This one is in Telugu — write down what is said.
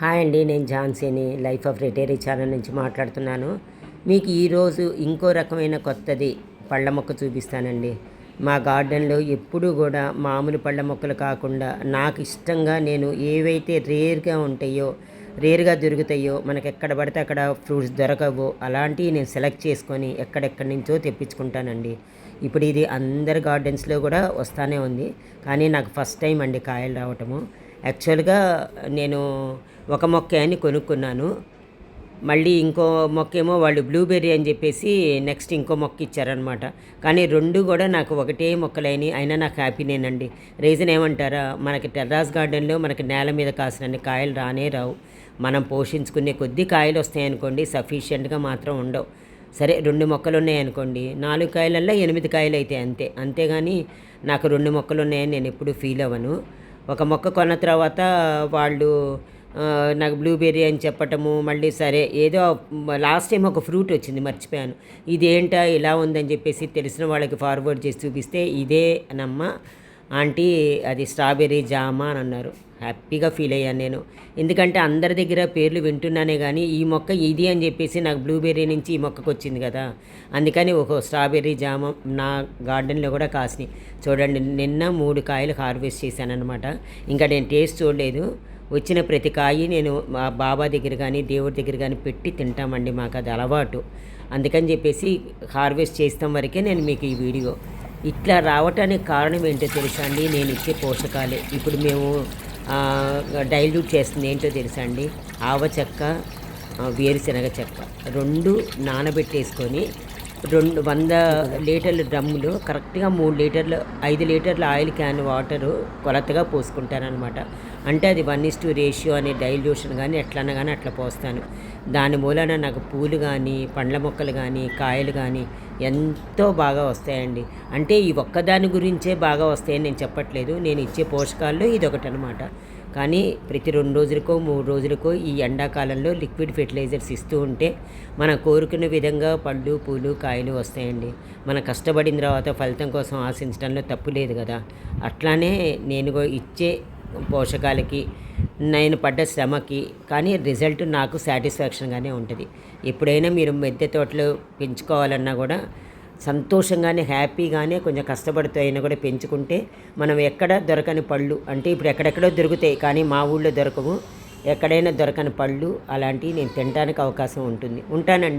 హాయ్ అండి నేను ఝాన్సీని లైఫ్ ఆఫ్ రిటైరీ ఛానల్ నుంచి మాట్లాడుతున్నాను. మీకు ఈరోజు ఇంకో రకమైన కొత్తది పళ్ళ మొక్క చూపిస్తానండి. మా గార్డెన్లో ఎప్పుడూ కూడా మామూలు పళ్ళ మొక్కలు కాకుండా నాకు ఇష్టంగా నేను ఏవైతే రేర్గా ఉంటాయో రేర్గా దొరుకుతాయో మనకు ఎక్కడ పడితే అక్కడ ఫ్రూట్స్ దొరకవో అలాంటివి నేను సెలెక్ట్ చేసుకొని ఎక్కడెక్కడి నుంచో తెప్పించుకుంటానండి. ఇప్పుడు ఇది అందరి గార్డెన్స్లో కూడా వస్తూనే ఉంది. కానీ నాకు ఫస్ట్ టైం అండి కాయలు రావటము. యాక్చువల్గా నేను ఒక మొక్క అని కొనుక్కున్నాను. మళ్ళీ ఇంకో మొక్క ఏమో వాళ్ళు బ్లూబెర్రీ అని చెప్పేసి నెక్స్ట్ ఇంకో మొక్క ఇచ్చారనమాట కానీ రెండు కూడా నాకు ఒకటే మొక్కలైనవి అయినా నాకు హ్యాపీనేనండి. రీజన్ ఏమంటారా? మనకి టెర్రాస్ గార్డెన్లో మనకి నేల మీద కాసినన్ని కాయలు రానే రావు. మనం పోషించుకునే కొద్ది కాయలు వస్తాయనుకోండి సఫిషియెంట్గా మాత్రం ఉండవు. సరే రెండు మొక్కలు ఉన్నాయనుకోండి నాలుగు కాయలల్లో ఎనిమిది కాయలు అయితే అంతే. అంతేగాని నాకు రెండు మొక్కలు ఉన్నాయని నేను ఎప్పుడు ఫీల్ అవ్వను. ఒక మొక్క కొన్న తర్వాత వాళ్ళు నాకు బ్లూబెర్రీ అని చెప్పటము మళ్ళీ సరే ఏదో లాస్ట్ టైం ఒక ఫ్రూట్ వచ్చింది మర్చిపోయాను. ఇదేంటా ఇలా ఉందని చెప్పేసి తెలిసిన వాళ్ళకి ఫార్వర్డ్ చేసి చూపిస్తే ఇదే నమ్మ ఆంటీ అది స్ట్రాబెర్రీ జామా అని అన్నారు. హ్యాపీగా ఫీల్ అయ్యాను నేను. ఎందుకంటే అందరి దగ్గర పేర్లు వింటున్నానే కానీ ఈ మొక్క ఇది అని చెప్పేసి నాకు బ్లూబెర్రీ నుంచి ఈ మొక్కకు వచ్చింది కదా. అందుకని ఒక స్ట్రాబెర్రీ జామ నా గార్డెన్లో కూడా కాసినాయి. చూడండి నిన్న మూడు కాయలు హార్వెస్ట్ చేశాను అనమాట ఇంకా నేను టేస్ట్ చూడలేదు. వచ్చిన ప్రతి కాయి నేను మా బాబా దగ్గర కానీ దేవుడి దగ్గర కానీ పెట్టి తింటామండి మాకు అది అలవాటు. అందుకని చెప్పేసి హార్వెస్ట్ చేస్తాం వరకే నేను మీకు ఈ వీడియో. ఇట్లా రావటానికి కారణం ఏంటో తెలుసా అండి? నేను ఇచ్చే పోషకాలే. ఇప్పుడు మేము డైల్యూట్ చేస్తుంది ఏంటో తెలుసా అండి? ఆవ చెక్క వేరుశనగ చెక్క. రెండు నానబెట్టేసుకొని రెండు వంద లీటర్ల డ్రమ్ములు కరెక్ట్గా మూడు లీటర్లు ఐదు లీటర్ల ఆయిల్ క్యాన్ వాటరు కొలతగా పోసుకుంటానమాట అంటే అది వన్ ఇస్ టూ రేషియో అనే డైల్యూషన్ కానీ ఎట్లన్నా కానీ అట్లా పోస్తాను. దాని మూలన నాకు పూలు కానీ పండ్ల మొక్కలు కానీ కాయలు కానీ ఎంతో బాగా వస్తాయండి. అంటే ఈ ఒక్కదాని గురించే బాగా వస్తాయని నేను చెప్పట్లేదు. నేను ఇచ్చే పోషకాల్లో ఇది ఒకటి అనమాట కానీ ప్రతి రెండు రోజులకో మూడు రోజులకో ఈ ఎండాకాలంలో లిక్విడ్ ఫెర్టిలైజర్స్ ఇస్తూ ఉంటే మనం కోరుకున్న విధంగా పళ్ళు పూలు కాయలు వస్తాయండి. మనం కష్టపడిన తర్వాత ఫలితం కోసం ఆశించడంలో తప్పు లేదు కదా. అట్లానే నేను ఇచ్చే పోషకాలకి నేను పడ్డ శ్రమకి కానీ రిజల్ట్ నాకు సాటిస్ఫాక్షన్గానే ఉంటుంది. ఎప్పుడైనా మీరు మెద్దె తోటలు పెంచుకోవాలన్నా కూడా సంతోషంగానే హ్యాపీగానే కొంచెం కష్టపడుతూ అయినా కూడా పెంచుకుంటే మనం ఎక్కడ దొరకని పళ్ళు అంటే ఇప్పుడు ఎక్కడెక్కడో దొరుకుతాయి కానీ మా ఊళ్ళో దొరకవు. ఎక్కడైనా దొరకని పళ్ళు అలాంటివి నేను తినడానికి అవకాశం ఉంటుంది. ఉంటానండి.